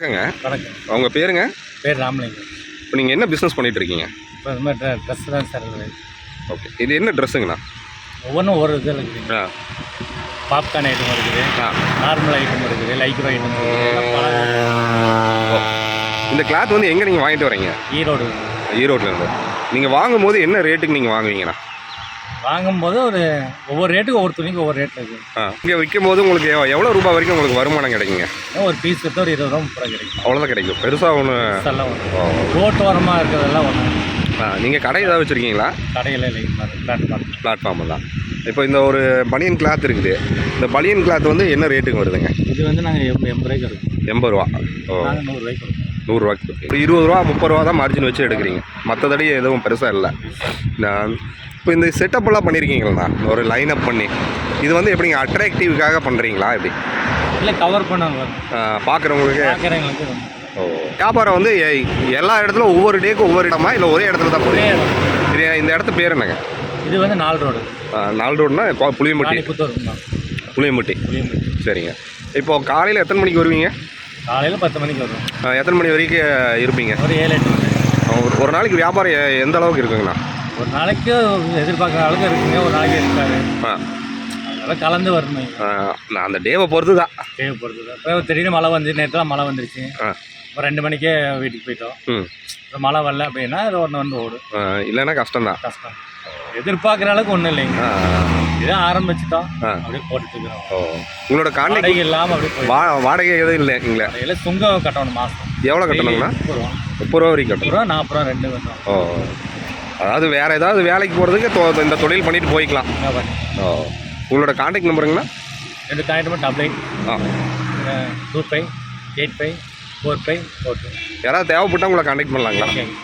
வணக்கங்க. வணக்கம். உங்கள் பேருங்க? பேர் ராமலிங்கம். இப்போ நீங்கள் என்ன பிஸ்னஸ் பண்ணிட்டு இருக்கீங்க இப்போ இந்த மாதிரி ட்ரெஸ் தான் சார் ஓகே இது என்ன ட்ரெஸ்ஸுங்கண்ணா ஒவ்வொன்றும் ஒரு இதில் இருக்குது. பாப்கார்ன் ஐட்டம் இருக்குது. நார்மல் ஐட்டம் இருக்குது. லைக்ரோ ஐட்டம் இந்த கிளாத் வந்து எங்கே நீங்கள் வாங்கிட்டு வரீங்க? ஈரோடு. ஈரோட்லேருந்து நீங்கள் வாங்கும்போது என்ன ரேட்டுக்கு நீங்கள் வாங்குவீங்கண்ணா? வாங்கும்போது ஒரு ஒவ்வொரு ரேட்டுக்கு ஒவ்வொரு துணிக்கு ஒவ்வொரு ரேட் இருக்குது ஆ இங்கே விற்கும் போது உங்களுக்கு எவ்- எவ்வளோ ரூபாய் வரைக்கும் உங்களுக்கு வருமானம் கிடைக்குங்க? ஒரு பீஸ் எடுத்து ஒரு இருபது ரூபா முப்பது ரூபா கிடைக்கும். அவ்வளோதான் கிடைக்கும். பெருசாக ஒன்று இதெல்லாம் ஒன்று ரோட்டோரமாக இருக்கிறதெல்லாம் ஒன்று நீங்கள் கடை ஏதாவது வச்சுருக்கீங்களா? கடையில் இல்லை பிளாட்ஃபார்ம் பிளாட்ஃபார்மில் தான். இப்போ இந்த ஒரு பனியன் கிளாத் இருக்குது. இந்த பனியன் கிளாத் வந்து என்ன ரேட்டுக்கு வருதுங்க? இது வந்து நாங்கள் எண்பது எண்பது ரூபாய்க்கு இருக்கும் எண்பது ரூபா. ஓ. நாங்கள் நூறுரூவாய்க்கு கொடுப்போம். நூறுரூவாய்க்கு ஒரு இருபது ரூபா முப்பது ரூபா தான் மார்ஜின் வச்சு எடுக்கிறீங்க. மற்றபடி எதுவும் பெருசாக இல்லை. நான் இப்போ இந்த செட்டப்பெல்லாம் பண்ணியிருக்கீங்களா ஒரு லைன் அப் பண்ணி இது வந்து எப்படிங்க அட்ராக்டிவ்காக பண்ணுறீங்களா எப்படி? இல்லை கவர் பண்ணுவாங்க பார்க்குறவங்களுக்கு ஓ வியாபாரம் வந்து எல்லா இடத்துல ஒவ்வொரு டேக்கு ஒவ்வொரு இடமா இல்லை ஒரே இடத்துல தான் போகிறீங்க இது இந்த இடத்து பேர் என்னங்க? இது வந்து நாலு ரோடு. நாலு ரோடுனா இப்போ புளியம்பட்டி. புளியம்பட்டி. புளியம்பட்டி. சரிங்க. இப்போ காலையில் எத்தனை மணிக்கு வருவீங்க? காலையில் பத்து மணிக்கு வரும் எத்தனை மணி வரைக்கும் இருப்பீங்க? ஒரு ஏழு எட்டு மணி. ஒரு ஒரு நாளைக்கு வியாபாரம் எந்த அளவுக்கு இருக்குங்கண்ணா? ஒரு நாளைக்கு எதிர்பார்க்குற அளவுக்கு இருக்குங்க. ஒரு நாளைக்கு இருக்காது. ஆ. அதெல்லாம் கலந்து வரணும் ஆ, நான் அந்த டேவை பொறுத்து தான் தேவைப்படுது இப்போ திடீர்னு மழை வந்து நேரத்தில் மழை வந்துருச்சு. ஆ. ஒரு ரெண்டு மணிக்கே வீட்டுக்கு போயிட்டோம். ம். இப்போ மழை வரல அப்படின்னா இது ஒன்று வந்து ஓடும். ஆ, இல்லைன்னா கஷ்டம்தான். கஷ்டம். எதிர்பார்க்குற அளவுக்கு ஒன்றும் இல்லைங்க. ஆ, இதே ஆரம்பிச்சிட்டோம். அப்படியே போட்டுட்டு இருக்கிறோம் ஓ உங்களோட கான்டாக்ட் வாடகை இல்லாமல் அப்படியே வா வாடகை எதுவும் இல்லைங்களா இதில் சுங்கம் கட்டணும் மாதம் எவ்வளோ கட்டணுங்கண்ணா முப்பது ரூபா. முப்பது ரூபா வரைக்கும் முப்பது கட்டணும். ரூபா நாற்பது ரூபா ரெண்டு கட்டணும். ஓ அதாவது வேறு ஏதாவது வேலைக்கு போகிறதுக்கு தொ- இந்த தொழில் பண்ணிட்டு போய்க்கலாம். என்ன பண்ணி ஓ உங்களோட கான்டாக்ட் நம்பருங்கண்ணா ரெண்டு காயிட்டு டபுள் எயிட் ஆ. Two five eight five four five four two யாராவது தேவைப்பட்டால் உங்களை கான்டாக்ட் பண்ணலாங்களா? ஓகேங்க.